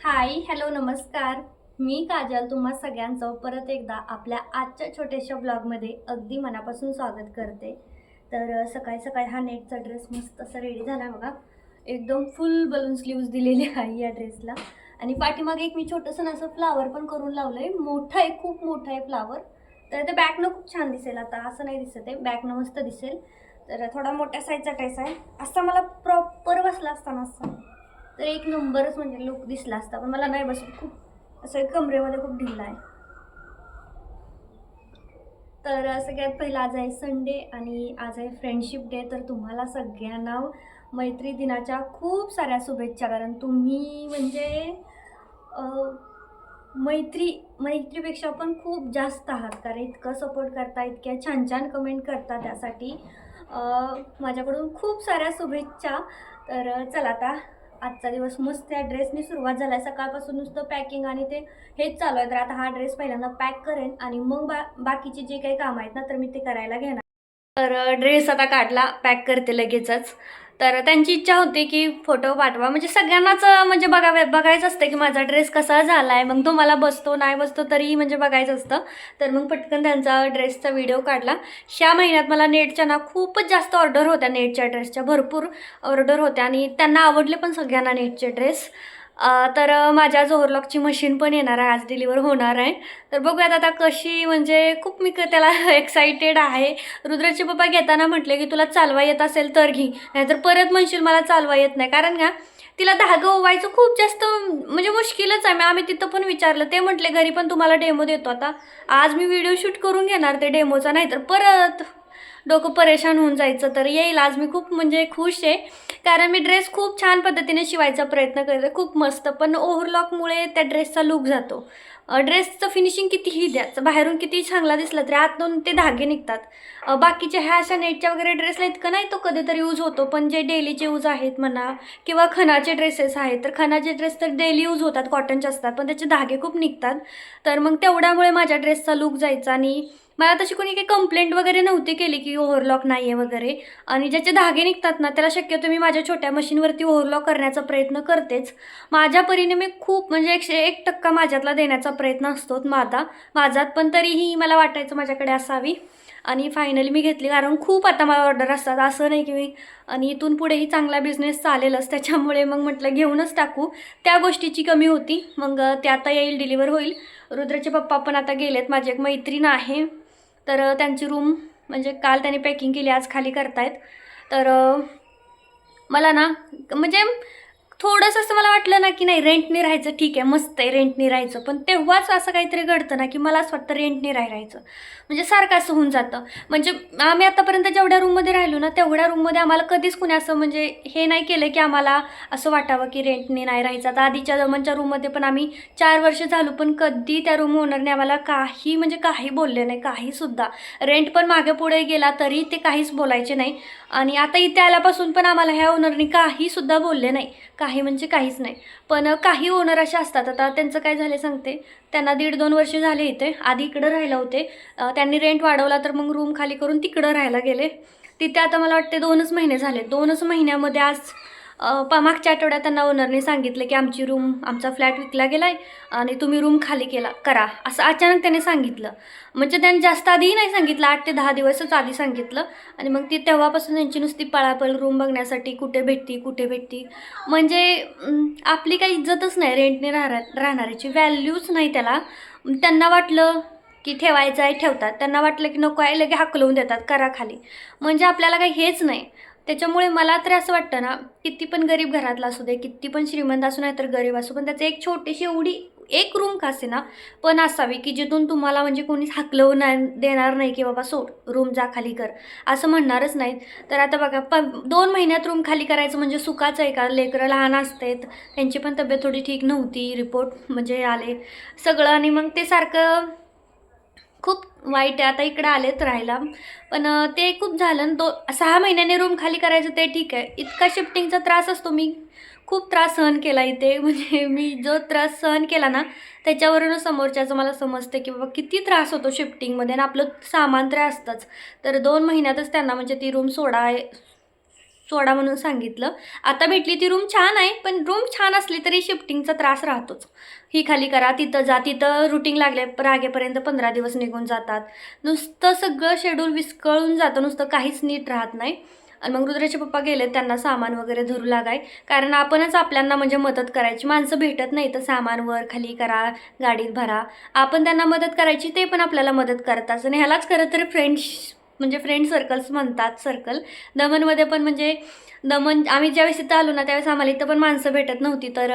Hi hello नमस्कार. मी काजल तुम्हा सगळ्यांचं परत एकदा आपल्या आजच्या छोट्याशा ब्लॉगमध्ये अगदी मनापासून स्वागत करते. तर सकाळी सकाळी हा नेटचा ड्रेस मस्त असा रेडी झाला आहे बघा. एकदम फुल बलून स्लीव्ज दिलेले आहे या ड्रेसला आणि पाठीमागे एक मी छोटंसं असं फ्लावर पण करून लावलं आहे मोठं आहे खूप मोठं आहे फ्लावर तर ते बॅकनं खूप छान दिसेल आता. असं नाही दिसत आहे. बॅकनं मस्त दिसेल. तर थोडा मोठ्या साईजचा ड्रेस आहे. असा मला प्रॉपर बसला असताना असा. तर एक नंबरच म्हणजे लुक दिसला असता पण मला नाही बसत. खूप असं कमरेमध्ये खूप ढिला आहे. तर सगळ्यात पहिला आज आहे संडे आणि आज आहे फ्रेंडशिप डे तर तुम्हाला सगळ्यांना मैत्री दिनाच्या खूप साऱ्या शुभेच्छा कारण तुम्ही म्हणजे मैत्री मैत्रीपेक्षा पण खूप जास्त आहात कारण इतकं सपोर्ट करता इतक्या छान छान कमेंट करता त्यासाठी. माझ्याकडून खूप साऱ्या शुभेच्छा. तर चला आता आजचा दिवस मस्त त्या ड्रेसनी सुरुवात झाला आहे सकाळपासून नुसतं पॅकिंग आणि ते हेच चालू आहे. तर आता हा ड्रेस पहिल्यांदा पॅक करेन आणि मग बा बाकीचे जे काही काम आहेत ना तर मी ते करायला घेणार. तर ड्रेस आता काढला पॅक करते लगेचच. तर त्यांची इच्छा होती की फोटो पाठवा. म्हणजे सगळ्यांनाच म्हणजे बघावे बघायचं असतं की माझा ड्रेस कसा झाला आहे मग तो मला बसतो नाही बसतो तरीही म्हणजे बघायचं असतं. तर मग पटकन त्यांचा ड्रेसचा व्हिडिओ काढला. ह्या महिन्यात मला नेटच्या ना खूपच जास्त ऑर्डर होत्या नेटच्या ड्रेसच्या भरपूर ऑर्डर होत्या आणि त्यांना आवडले पण सगळ्यांना नेटचे ड्रेस तर माझ्या झोरलॉकची मशीन पण येणार आहे आज डिलिव्हर होणार आहे. तर बघूयात आता कशी म्हणजे खूप मी क- त्याला एक्साइटेड आहे. रुद्राचे पप्पा घेताना म्हटले की तुला चालवा येत असेल तर घे नाहीतर परत म्हणशील मला चालवा येत नाही. कारण का तिला धागं ओवायचं खूप जास्त म्हणजे मुश्किलच आहे. मग आम्ही तिथं पण विचारलं ते म्हटले घरी पण तुम्हाला डेमो देतो आता. आज मी व्हिडिओ शूट करून घेणार ते डेमोचा नाहीतर परत डोकं परेशान होऊन जायचं तर येईल. आज मी खूप म्हणजे खुश आहे. कारण मी ड्रेस खूप छान पद्धतीने शिवायचा प्रयत्न करते. खूप मस्त. पण ओव्हरलॉकमुळे त्या ड्रेसचा लुक जातो. ड्रेसचं फिनिशिंग कितीही द्याचं बाहेरून कितीही चांगला दिसला तरी आतून ते धागे निघतात. बाकीच्या ह्या अशा नेटच्या वगैरे ड्रेसला इतकं नाही तो कधीतरी यूज होतो पण जे डेलीचे यूज आहेत म्हणा किंवा खणाचे ड्रेसेस आहेत तर खणाचे ड्रेस तर डेली यूज होतात कॉटनचे असतात पण त्याचे धागे खूप निघतात. तर मग तेवढ्यामुळे माझ्या ड्रेसचा लुक जायचा आणि मला तशी कोणी काही कंप्लेंट वगैरे नव्हती केली की ओव्हरलॉक नाही आहे वगैरे. आणि ज्याचे धागे निघतात ना त्याला शक्यतो मी माझ्या छोट्या मशीनवरती ओव्हरलॉक करण्याचा प्रयत्न करतेच. माझ्या परीने मी खूप म्हणजे एकशे एक टक्का माझ्यातला देण्याचा प्रयत्न असतो माझा माझ्यात पण तरीही मला वाटायचं माझ्याकडे असावी. आणि फायनली मी घेतली कारण खूप आता मला ऑर्डर असतात. असं नाही की मी आणि इथून पुढेही चांगला बिझनेस चालेलच. त्याच्यामुळे मग म्हटलं घेऊनच टाकू. त्या गोष्टीची कमी होती. मग ते आता येईल डिलिव्हर होईल. रुद्राचे पप्पा पण आता गेलेत. माझी एक मैत्रीण आहे. तर त्यांची रूम म्हणजे काल त्यांनी पॅकिंग केली आज खाली करतायत. तर मला ना म्हणजे थोडंसं असं मला वाटलं ना की नाही रेंटने राहायचं ठीक आहे मस्त आहे रेंटने राहायचं. पण तेव्हाच असं काहीतरी घडतं ना की मला असं वाटतं रेंटने राह राहायचं. म्हणजे सारखं असं होऊन जातं. म्हणजे आम्ही आतापर्यंत जेवढ्या रूममध्ये राहिलो ना तेवढ्या रूममध्ये आम्हाला कधीच कुणी असं म्हणजे हे नाही केलं की आम्हाला असं वाटावं की रेंटने नाही राहायचं. आता आधीच्या जमनच्या रूममध्ये पण आम्ही चार वर्ष झालो पण कधी त्या रूम ओनरने आम्हाला काही म्हणजे काही बोलले नाही काहीसुद्धा रेंट पण मागे पुढे गेला तरी ते काहीच बोलायचे नाही. आणि आता इथे आल्यापासून पण आम्हाला ह्या ओनरने काहीसुद्धा बोलले नाही. काही म्हणजे काहीच नाही. पण काही ओनर असे असतात. आता त्यांचं काय झाले सांगते. त्यांना दीड दोन वर्ष झाले इथे. आधी इकडं राहिला होते. त्यांनी रेंट वाढवला तर मग रूम खाली करून तिकडं राहायला गेले. तिथे आता मला वाटते दोनच महिने झाले. दोनच महिन्यामध्ये आज प मागच्या आठवड्यात त्यांना ओनरने सांगितलं की आमची रूम आमचा फ्लॅट विकला गेला आहे आणि तुम्ही रूम खाली केला करा असं अचानक त्याने सांगितलं. म्हणजे त्यांनी जास्त आधीही नाही सांगितलं आठ ते दहा दिवसच आधी सांगितलं. आणि मग ती तेव्हापासून त्यांची नुसती पळापळ रूम बघण्यासाठी कुठे भेटती कुठे भेटती. म्हणजे आपली काही इज्जतच नाही रेंटने राहणार राहणाऱ्याची व्हॅल्यूच नाही त्याला. त्यांना वाटलं की ठेवायचं आहे ठेवतात. त्यांना वाटलं की नको आहे लगे हाकलवून देतात करा खाली. म्हणजे आपल्याला काही हेच नाही. त्याच्यामुळे मला तर असं वाटतं ना किती पण गरीब घरातला असू दे किती पण श्रीमंत असू नाही तर गरीब असू पण त्याचं एक छोटीशी एवढी एक रूम का असे ना पण असावी की जिथून तुम्हाला म्हणजे कोणीच हाकलवून नाही देणार नाही की बाबा सोड रूम जा खाली कर असं म्हणणारच नाहीत. तर आता बघा प दोन महिन्यात रूम खाली करायचं म्हणजे सुखाचं आहे का? लेकरं लहान असतात त्यांची पण तब्येत थोडी ठीक नव्हती रिपोर्ट म्हणजे आले. सगळं आणि मग ते सारखं खूप वाईट आहे. आता इकडं आलेत राहायला. पण ते खूप झालं दो सहा महिन्याने रूम खाली करायचं ते ठीक आहे. इतका शिफ्टिंगचा त्रास असतो मी. खूप त्रास सहन केला इथे. म्हणजे मी जो त्रास सहन केला ना त्याच्यावरूनच समोरच्याचं मला समजते की बाबा किती त्रास होतो शिफ्टिंगमध्ये आणि आपलं सामान तर असतंच. तर दोन महिन्यातच त्यांना म्हणजे ती रूम सोडा सोडा म्हणून सांगितलं. आता भेटली ती रूम छान आहे पण रूम छान असली तरी शिफ्टिंगचा त्रास राहतोच. ही खाली करा तिथं जा तिथं रुटीन लागले रागेपर्यंत पंधरा दिवस निघून जातात. नुसतं सगळं शेड्यूल विस्कळून जातं नुसतं काहीच नीट राहत नाही. आणि मग रुद्राचे पप्पा गेले त्यांना सामान वगैरे धरू लागाय. कारण आपणच आपल्यांना म्हणजे मदत करायची. माणसं भेटत नाही तर सामान वर खाली करा गाडीत भरा. आपण त्यांना मदत करायची ते पण आपल्याला मदत करतात. आणि ह्यालाच खरं तर फ्रेंड्स म्हणजे फ्रेंड सर्कल्स म्हणतात सर्कल दमनमध्ये पण म्हणजे दमन आम्ही ज्यावेळेस तिथं आलो ना त्यावेळेस आम्हाला इथं पण माणसं भेटत नव्हती. तर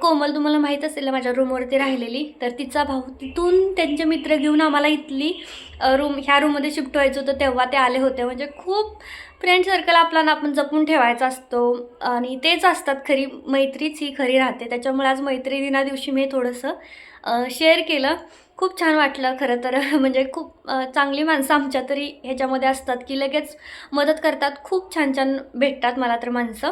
कोमल तुम्हाला माहीत असेल ना माझ्या रूमवरती राहिलेली. तर तिचा भाऊ तिथून त्यांचे मित्र घेऊन आम्हाला इथली रूम ह्या रूममध्ये शिफ्ट व्हायचं होतं तेव्हा ते आले होते. म्हणजे खूप फ्रेंड सर्कल आपला ना आपण जपून ठेवायचा असतो. आणि तेच असतात खरी मैत्रीच ही खरी राहते. त्याच्यामुळे आज मैत्री दिना दिवशी मी थोडंसं शेअर केलं. खूप छान वाटलं खरं तर. म्हणजे खूप चांगली माणसं आमच्या तरी ह्याच्यामध्ये असतात की लगेच मदत करतात. खूप छान छान भेटतात मला तर माणसं.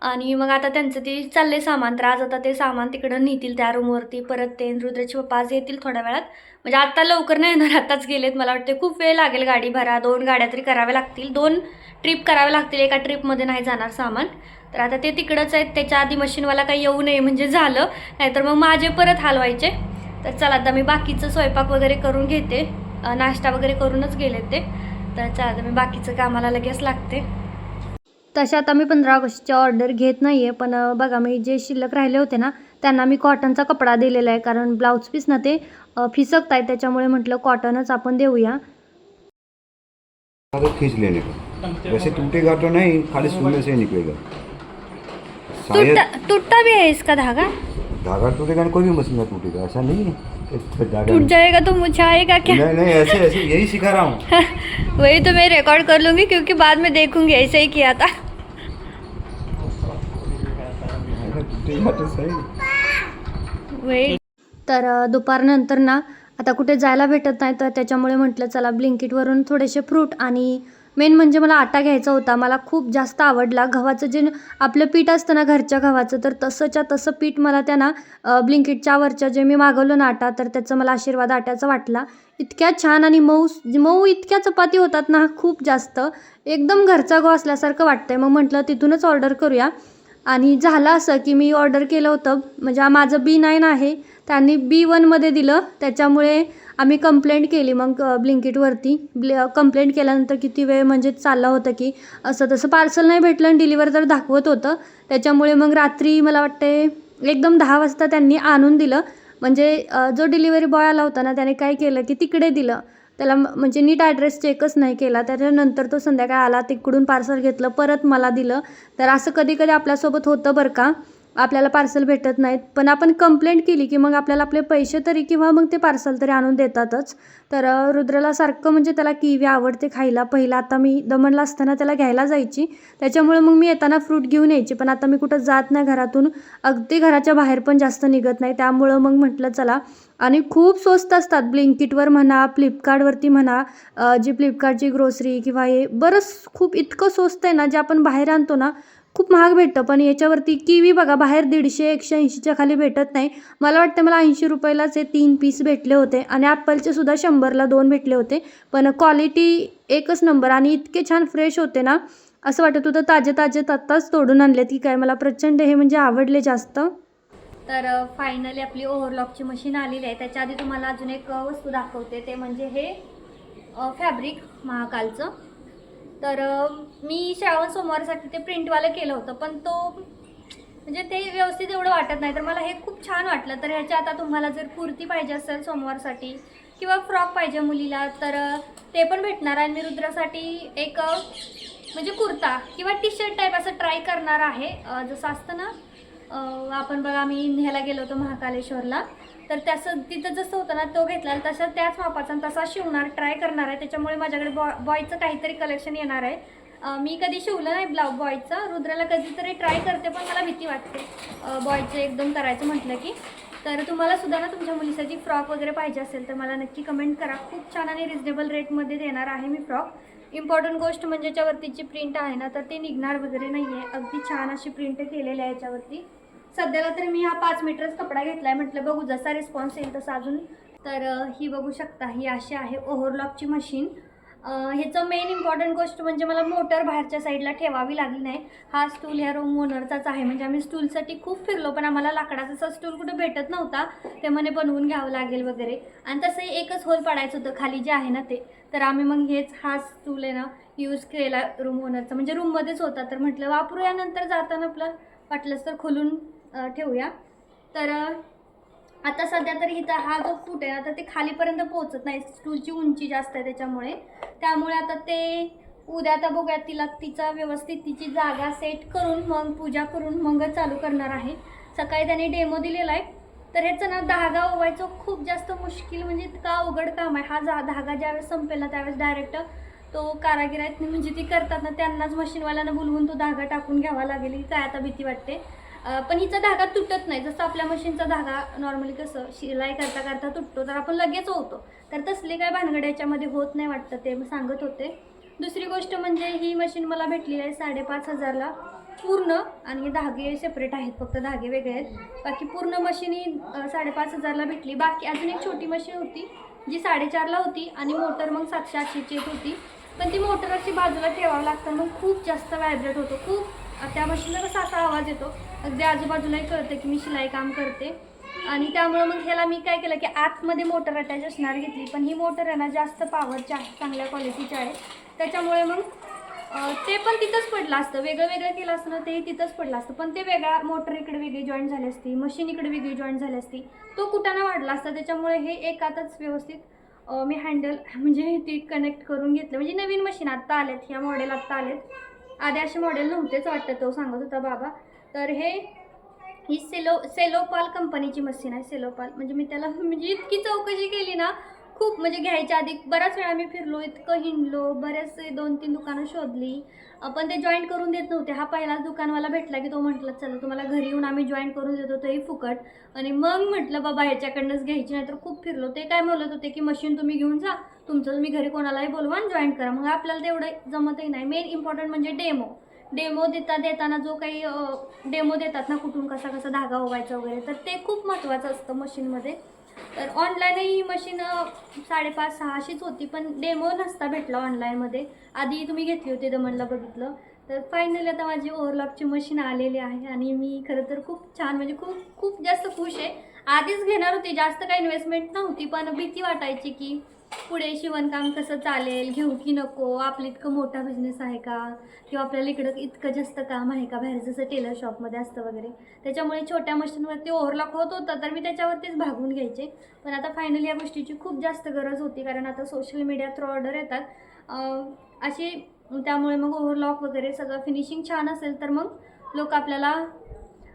आणि मग आता त्यांचं ते चालले सामान. तर आज आता ते सामान तिकडं नेतील त्या रूमवरती परत ते रुद्राचे पप्पा आज येतील थोड्या वेळात. म्हणजे आत्ता लवकर नाही येणार आत्ताच गेलेत मला वाटते खूप वेळ लागेल गाडी भरा. दोन गाड्या तरी कराव्या लागतील. दोन ट्रिप कराव्या लागतील. एका ट्रिपमध्ये नाही जाणार सामान. तर आता ते तिकडंच आहेत. त्याच्या आधी मशीनवाला काही येऊ नये म्हणजे झालं. नाहीतर मग माझे परत हलवायचे. तर चला आता मी बाकीचं स्वयंपाक वगैरे करून घेते. नाश्ता वगैरे करूनच गेले ते. तर चला आता मी बाकीचं कामाला लगेच लागते. तशा आता मी पंधरा ऑगस्टची ऑर्डर घेत नाही आहे पण बघा मी जे शिल्लक राहिले होते ना त्यांना मी कॉटनचा कपडा दिलेला आहे. कारण ब्लाऊज पीस ना ते फिसकत आहे त्याच्यामुळे म्हटलं कॉटनच आपण देऊया. खींच लेने का वैसे टूटेगा तो नहीं खाली सुनने से निकलेगा तुटता टूटता भी है इसका धागा? धागा टूटेगा ना कोई भी मशीन का टूटेगा ऐसा नहीं है टूट जाएगा तो मुझे आएगा क्या? नहीं नहीं ऐसे ऐसे यही सिखा रहा हूँ. वही तो मैं रिकॉर्ड कर लूँगी क्योंकि बाद में देखूंगी ऐसे ही किया था। वही। तर दुपारनंतर ना आता कुठे जायला भेटत नाही तर त्याच्यामुळे म्हटलं चला ब्लिंकिटवरून थोडेसे फ्रूट आणि मेन म्हणजे मला आटा घ्यायचा होता. मला खूप जास्त आवडला. गव्हाचं जे आपलं पीठ असतं ना घरच्या गव्हाचं तर तसंच्या तसं पीठ मला त्यांना ब्लिंकिटच्या वरच्या जे मी मागवलं ना आटा तर त्याचं मला आशीर्वाद आट्याचा वाटला. इतक्या छान आणि मऊ मऊ इतक्या चपाती होतात ना खूप जास्त. एकदम घरचा गो असल्यासारखं वाटतंय. मग म्हटलं तिथूनच ऑर्डर करूया. आणि झालं असं की मी ऑर्डर केलं होतं. म्हणजे माझं बी नाईन आहे. त्यांनी बी वनमध्ये दिलं. त्याच्यामुळे आम्ही कंप्लेंट केली मग ब्लिंकिटवरती ब्ल कंप्लेंट केल्यानंतर किती वेळ म्हणजे चाललं होतं की असं तसं पार्सल नाही भेटलं आणि डिलिव्हर तर दाखवत होतं. त्याच्यामुळे मग रात्री मला वाटते एकदम दहा वाजता त्यांनी आणून दिलं. म्हणजे जो डिलिव्हरी बॉय आला होता ना त्याने काय केलं की तिकडे दिलं. त्याला म्हणजे नीट ॲड्रेस चेकच नाही केला. त्याच्यानंतर तो संध्याकाळ आला तिकडून पार्सल घेतलं परत मला दिलं. तर असं कधी कधी आपल्यासोबत होतं बरं का. आपल्याला पार्सल भेटत नाहीत. पण आपण कंप्लेंट केली की मग आपल्याला आपले पैसे तरी किंवा मग ते पार्सल तरी आणून देतातच. तर रुद्रला सारखं म्हणजे त्याला किवी आवडते खायला. पहिला आता मी दमणला असताना त्याला घ्यायला जायची. त्याच्यामुळे मग मी येताना फ्रूट घेऊन यायची. पण आता मी कुठं जात नाही घरातून. अगदी घराच्या बाहेर पण जास्त निघत नाही. त्यामुळं मग म्हटलं चला. आणि खूप स्वस्त असतात. ब्लिंकिटवर म्हणा फ्लिपकार्टवरती म्हणा जी फ्लिपकार्टची ग्रोसरी किंवा हे बरंच खूप इतकं स्वस्त आहे ना जे आपण बाहेर आणतो ना खूप महाग भेटतं पण याच्यावरती किवी बघा बाहेर दीडशे एकशे ऐंशीच्या खाली भेटत नाही. मला वाटतं मला ऐंशी रुपयालाच हे तीन पीस भेटले होते आणि ॲपलचे सुद्धा शंभरला दोन भेटले होते. पण क्वालिटी एकच नंबर आणि इतके छान फ्रेश होते ना असं वाटत होतं ताजे ताजे आत्ताच तोडून आणलेत की काय मला प्रचंड हे म्हणजे आवडले जास्त. तर फायनली आपली ओव्हरलॉकची मशीन आलेली आहे. त्याच्या आधी तुम्हाला अजून एक वस्तू दाखवते. ते म्हणजे हे फॅब्रिक महाकालचं. तर मी श्रावण सोमवारसाठी ते प्रिंटवालं केलं होतं पण तो म्हणजे ते व्यवस्थित एवढं वाटत नाही. तर मला हे खूप छान वाटलं. तर ह्याच्या आता तुम्हाला जर कुर्ती पाहिजे असेल सोमवारसाठी किंवा फ्रॉक पाहिजे मुलीला तर ते पण भेटणार आहे. आणि मी रुद्रासाठी एक म्हणजे कुर्ता किंवा टी शर्ट टाईप असं ट्राय करणार आहे. जसं असतं ना आपण बघा आम्ही ह्याला गेलो होतो महाकालेश्वरला. तर त्याचं तिथं जसं होतं ना तो घेतला तसा तसं त्याच मापाचा आणि तसा शिवणार ट्राय करणार आहे. त्याच्यामुळे माझ्याकडे बॉ बॉयचं काहीतरी कलेक्शन येणार आहे. मी कधी शिवलं नाही ब्लाउ बॉयचं रुद्राला कधीतरी ट्राय करते पण मला भीती वाटते. बॉयचं एकदम करायचं म्हटलं की. तर तुम्हाला सुद्धा ना तुमच्या मुलीसाठी फ्रॉक वगैरे पाहिजे असेल तर मला नक्की कमेंट करा. खूप छान आणि रिजनेबल रेटमध्ये देणार आहे मी फ्रॉक इम्पॉर्टंट गोष्ट म्हणजे याच्यावरती जी प्रिंट आहे ना तर ते निघणार वगैरे नाही आहे अगदी छान अशी प्रिंट केलेली आहे याच्यावरती. सध्याला तर मी हा पाच मीटरच कपडा घेतला आहे म्हटलं बघू जसा रिस्पॉन्स येईल तसा अजून. तर ही बघू शकता ही अशी आहे ओव्हरलॉकची मशीन ह्याचं मेन इम्पॉर्टंट गोष्ट म्हणजे मला मोटर बाहेरच्या साईडला ठेवावी लागली नाही. हा स्टूल ह्या रूम ओनरचाच आहे. म्हणजे आम्ही स्टूलसाठी खूप फिरलो पण आम्हाला लाकडाचा स्टूल कुठे भेटत नव्हता. ते म्हणे बनवून घ्यावं लागेल वगैरे. आणि तसंही एकच होल पाडायचं होतं खाली जे आहे ना ते. तर आम्ही मग हेच हा स्टूल आहे ना यूज केला रूम ओनरचा म्हणजे रूममध्येच होता. तर म्हटलं वापरूया नंतर जाताना आपलं. वाटलंच तर खोलून ठेवूया. तर आता सध्या तर इथं हा जो फूट आहे आता ते खालीपर्यंत पोहोचत नाही. स्टूलची उंची जास्त आहे त्याच्यामुळे. त्यामुळे आता ते उद्या आता बघूया तिला तिचा व्यवस्थित तिची जागा सेट करून मग पूजा करून मग चालू करणार आहे. सकाळी त्याने डेमो दिलेला आहे. तर ह्याचं ना धागा ओवायचं खूप जास्त मुश्किल म्हणजे इतका अवघड काम आहे. हा जा धागा ज्यावेळेस संपेल ना त्यावेळेस डायरेक्ट तो कारागिर आहेत म्हणजे ती करतात ना त्यांनाच मशीनवाल्यांना बोलवून तो धागा टाकून घ्यावा लागेल. काय आता भीती वाटते? पण हिचा धागा तुटत नाही. जसं आपल्या मशीनचा धागा नॉर्मली कसं शिलाई करता करता तुटतो तर आपण लगेच होतो तर तसले काय भानगड याच्यामध्ये होत नाही वाटतं ते सांगत होते. दुसरी गोष्ट म्हणजे ही मशीन मला भेटली आहे साडेपाच हजारला. पूर्ण आणि हे धागे सेपरेट आहेत फक्त धागे वेगळे आहेत. बाकी पूर्ण मशीन ही साडेपाच हजारला भेटली. बाकी अजून एक छोटी मशीन होती जी साडेचारला होती आणि मोटर मग सातशे आठशेची होती. पण ती मोटर अशी बाजूला ठेवावं लागतं मग खूप जास्त व्हायब्रेट होतो. खूप त्या मशीनला कसा असा आवाज येतो? अगदी आजूबाजूलाही कळतं की मी शिलाई काम करते. आणि त्यामुळं मग ह्याला मी काय केलं की आतमध्ये मोटर अटॅच असणार घेतली. पण ही मोटर आहे ना जास्त पॉवरची आहे चांगल्या क्वालिटीची आहे. त्याच्यामुळे मग ते पण तिथंच पडलं असतं. वेगळं वेगळं केलं असतं ना तेही तिथंच पडलं असतं. पण ते वेगळा मोटर इकडे वेगळी जॉईन झाली असती. मशीन इकडे वेगळी जॉईन झाली असती. तो कुठाना वाढला असता. त्याच्यामुळे हे एकातच व्यवस्थित मी हँडल म्हणजे ती कनेक्ट करून घेतलं. म्हणजे नवीन मशीन आत्ता आल्यात. ह्या मॉडेल आत्ता आलेत आधी असे मॉडेल नव्हतेच वाटतं तो हो, सांगत होता बाबा. तर हे ही सेलो सेलोपाल कंपनीची मशीन आहे सेलोपाल म्हणजे मी त्याला म्हणजे इतकी चौकशी केली ना खूप म्हणजे घ्यायच्या आधी बऱ्याच वेळा मी फिरलो इतकं हिंडलो बरेचसे दोन तीन दुकानं शोधली. पण ते जॉईन करून देत नव्हते. हा पहिलाच दुकानवाला भेटला की तो म्हटलं चला तुम्हाला घरी येऊन आम्ही जॉईन करून देतो तोही फुकट. आणि मग म्हटलं बाबा ह्याच्याकडनंच घ्यायची. नाही तर खूप फिरलो. ते काय म्हणत होते की मशीन तुम्ही घेऊन जा तुमचं तुम्ही घरी कोणालाही बोलवा जॉईन करा. मग आपल्याला तेवढं जमतही नाही. मेन इम्पॉर्टंट म्हणजे डेमो डेमो देता देताना जो काही डेमो देतात ना कुठून कसा कसा धागा ओवायचा वगैरे तर ते खूप महत्त्वाचं असतं मशीनमध्ये तर ऑनलाईनही ही मशीन साडेपाच सहाशेच होती पण डेमो नसता भेटला ऑनलाईनमध्ये आधी तुम्ही घेतली होती दमनला बघितलं. तर फायनली आता माझी ओव्हरलॉकची मशीन आलेली आहे आणि मी खरं तर खूप छान म्हणजे खूप खूप जास्त खुश आहे. आधीच घेणार होती जास्त काही इन्व्हेस्टमेंट नव्हती पण भीती वाटायची की पुढे शिवणकाम कसं चालेल? घेऊ की नको? आपलं इतकं मोठा बिझनेस आहे का? किंवा आपल्याला इकडं इतकं जास्त काम आहे का? बाहेर जसं टेलर शॉपमध्ये असतं वगैरे. त्याच्यामुळे छोट्या मशीनवरती ओव्हरलॉक होत होतं तर मी त्याच्यावरतीच भागून घ्यायचे. पण आता फायनली या गोष्टीची खूप जास्त गरज होती कारण आता सोशल मीडिया थ्रू ऑर्डर येतात. अशी त्यामुळे मग ओव्हरलॉक वगैरे सगळं फिनिशिंग छान असेल तर मग लोक आपल्याला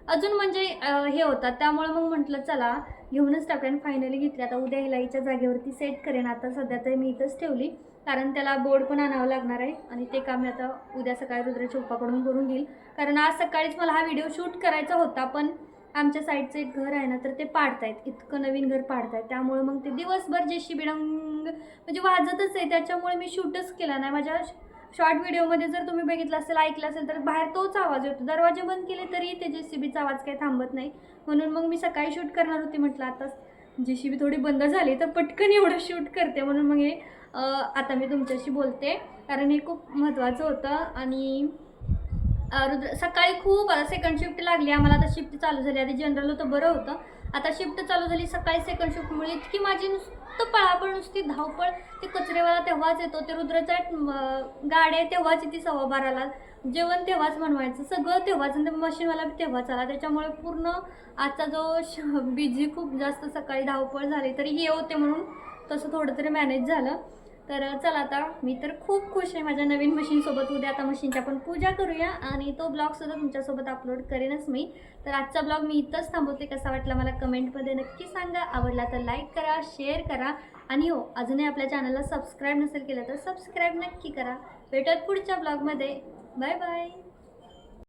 अजून म्हणजे हे होतात. त्यामुळे मग म्हटलं चला घेऊनच टाकूया फायनली घेतली. आता उद्या हिलाईच्या जागेवरती सेट करेन. आता सध्या तर मी इथंच ठेवली. कारण त्याला बोर्ड पण आणावं लागणार आहे. आणि ते काम मी आता उद्या सकाळी रुद्राच्या उपाकडून करून घेईल. कारण आज सकाळीच मला हा व्हिडिओ शूट करायचा होता पण आमच्या साईडचं एक घर आहे ना तर ते पाडतायत. इतकं नवीन घर पाडतायत. त्यामुळे मग ते दिवसभर जे शिबिडंग म्हणजे वाजतच आहे. त्याच्यामुळे मी शूटच केला नाही. माझ्या शॉर्ट व्हिडिओमध्ये जर तुम्ही बघितलं असेल ऐकलं असेल तर बाहेर तोच आवाज येतो. दरवाजे बंद केले तरी ते जे सी बीचा आवाज काही थांबत नाही. म्हणून मग मी सकाळी शूट करणार होती म्हटलं आता जे सी बी थोडी बंद झाली तर पटकन एवढं शूट करते. म्हणून मग हे आता मी तुमच्याशी बोलते. कारण हे खूप महत्त्वाचं होतं. आणि रुद्र सकाळी खूप सेकंड शिफ्ट लागली. आम्हाला आता शिफ्ट चालू झाली. आधी जनरल होतं बरं होतं. आता शिफ्ट चालू झाली सकाळी सेकंड शिफ्टमुळे इतकी माझी नुसतं पळापळ नुसती धावपळ ते कचरेवाला तेव्हाच येतो ते रुद्राच्या गाडी गाड्या तेव्हाच येते सव्वा बाराला. जेवण तेव्हाच बनवायचं सगळं तेव्हाच आणि मशीनवाला बी तेव्हाच आला. त्याच्यामुळे पूर्ण आजचा जो श बिझी खूप जास्त सकाळी धावपळ झाली तरी हे होते म्हणून तसं थोडं तरी मॅनेज झालं. तर चला आता मी तर खूप खुश आहे माझ्या नवीन मशीनसोबत उद्या आता मशीनची आपण पूजा करूया आणि तो ब्लॉगसुद्धा तुमच्यासोबत अपलोड करेनच मी. तर आजचा ब्लॉग मी इथंच थांबवते. कसा वाटला मला कमेंटमध्ये नक्की सांगा. आवडला तर लाईक करा शेअर करा. आणि हो अजूनही आपल्या चॅनलला सबस्क्राईब नसेल केलं तर सबस्क्राईब नक्की करा. भेटत पुढच्या ब्लॉगमध्ये बाय बाय